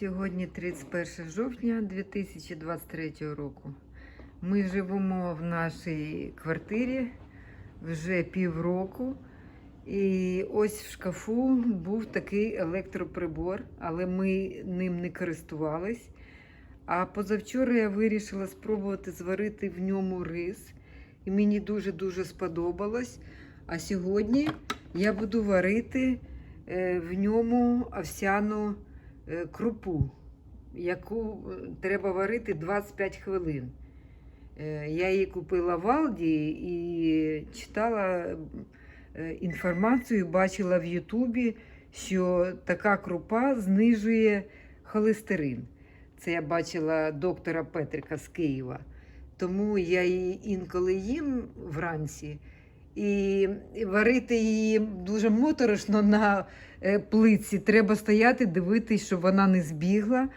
Сьогодні 31 жовтня 2023 року. Ми живемо в нашій квартирі вже півроку. І ось в шкафу був такий електроприбор, але ми ним не користувались. А позавчора я вирішила спробувати зварити в ньому рис. І мені дуже-дуже сподобалось. А сьогодні я буду варити е, в ньому овсяну крупу, яку е, треба варити 25 хвилин. Е, Я її купила в Алді і читала е, інформацію, бачила в Ютубі, що така крупа знижує холестерин. Це я бачила доктора Петрика з Києва. Тому я її інколи їм вранці. І варити її дуже моторошно на е, плитці. Треба стояти, дивитись, щоб вона не збігла.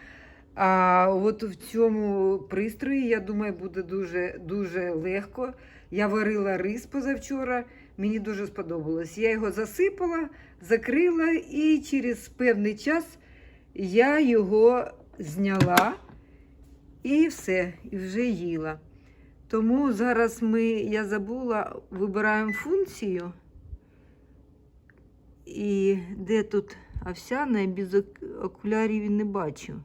А от в цьому пристрої, я думаю, буде дуже, дуже легко. Я варила рис позавчора, мені дуже сподобалось. Я його засипала, закрила і через певний час я його зняла і все, і вже їла. Тому зараз ми, я забула, вибираємо функцію. І де тут овсяна, я без окулярів не бачу.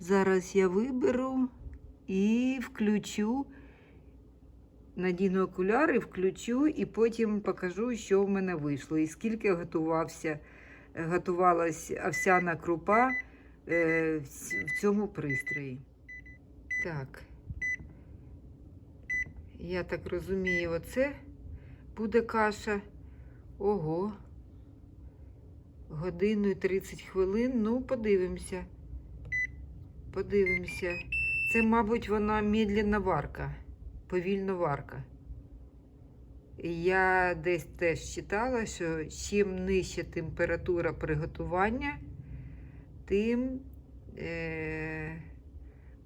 Зараз я виберу і включу, надіну окуляри, включу і потім покажу, що в мене вийшло. І скільки готувався, готувалась овсяна крупа е, в цьому пристрої. Так. Я так розумію, оце буде каша. Ого. Годину і 30 хвилин. Ну, подивимося. Подивимося. Це, мабуть, вона медленна варка, повільна варка. Я десь теж читала, що чим нижча температура приготування, тим е,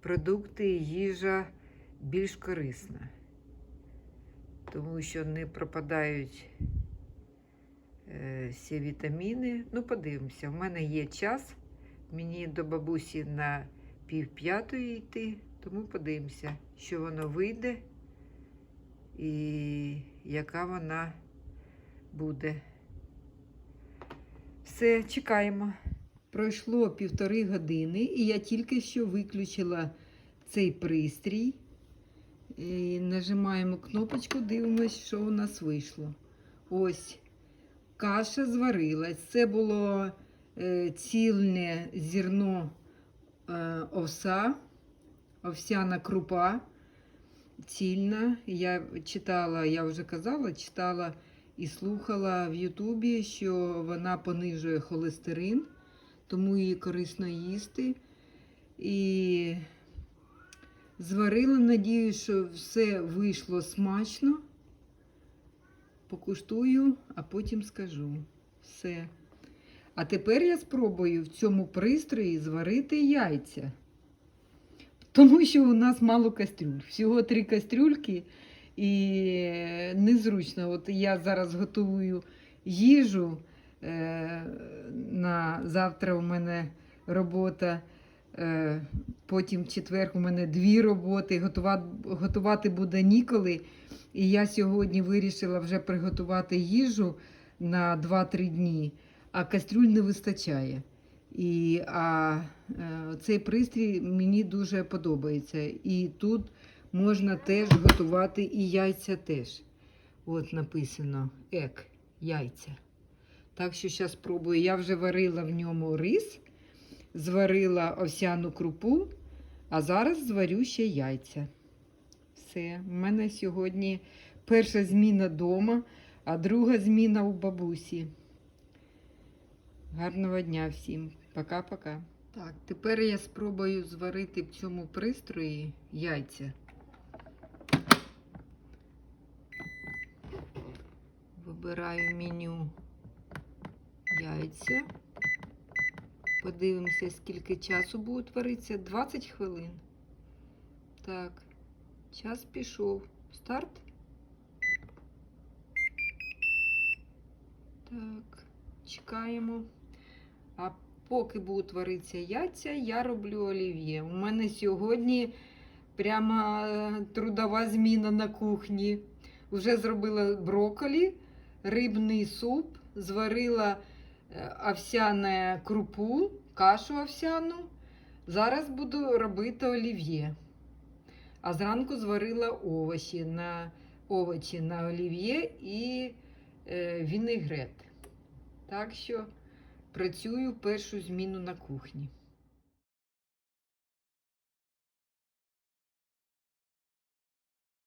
продукти і їжа більш корисна. Тому що не пропадають е, всі вітаміни. Ну, подивимося, в мене є час. Мені до бабусі на пів п'ятої йти, тому подивимося, що воно вийде і яка вона буде. Все, чекаємо. Пройшло півтори години, і я тільки що виключила цей пристрій. І нажимаємо кнопочку, дивимося, що у нас вийшло. Ось каша зварилась. Це було е, цільне зерно е, овса, овсяна крупа. Цільна. Я читала, я вже казала, читала і слухала в Ютубі, що вона понижує холестерин, тому її корисно їсти. І зварила, надію, що все вийшло смачно. Покуштую, а потім скажу. Все. А тепер я спробую в цьому пристрої зварити яйця. Тому що у нас мало кастрюль. Всього три кастрюльки і незручно. От я зараз готую їжу. Е, на завтра у мене робота. Е, потім в четвер у мене дві роботи. Готувати, готувати буде ніколи. І я сьогодні вирішила вже приготувати їжу на 2-3 дні, а кастрюль не вистачає. І, а е, цей пристрій мені дуже подобається. І тут можна теж готувати і яйця теж. От написано ек, яйця. Так що зараз спробую. Я вже варила в ньому рис, зварила овсяну крупу, а зараз зварю ще яйця. Все, в мене сьогодні перша зміна вдома, а друга зміна у бабусі. Гарного дня всім. Пока-пока. Так, тепер я спробую зварити в цьому пристрої яйця. Вибираю меню яйця. Подивимося, скільки часу буде варитися. 20 хвилин. Так, час пішов. Старт. Так, чекаємо. А поки будуть варитися яйця, я роблю олів'є. У мене сьогодні прямо е, трудова зміна на кухні. Вже зробила брокколі, рибний суп, зварила овсяне крупу, кашу овсяну. Зараз буду робити олів'є. А зранку зварила овочі на, овочі на олів'є і е, вінегрет. Так що працюю першу зміну на кухні.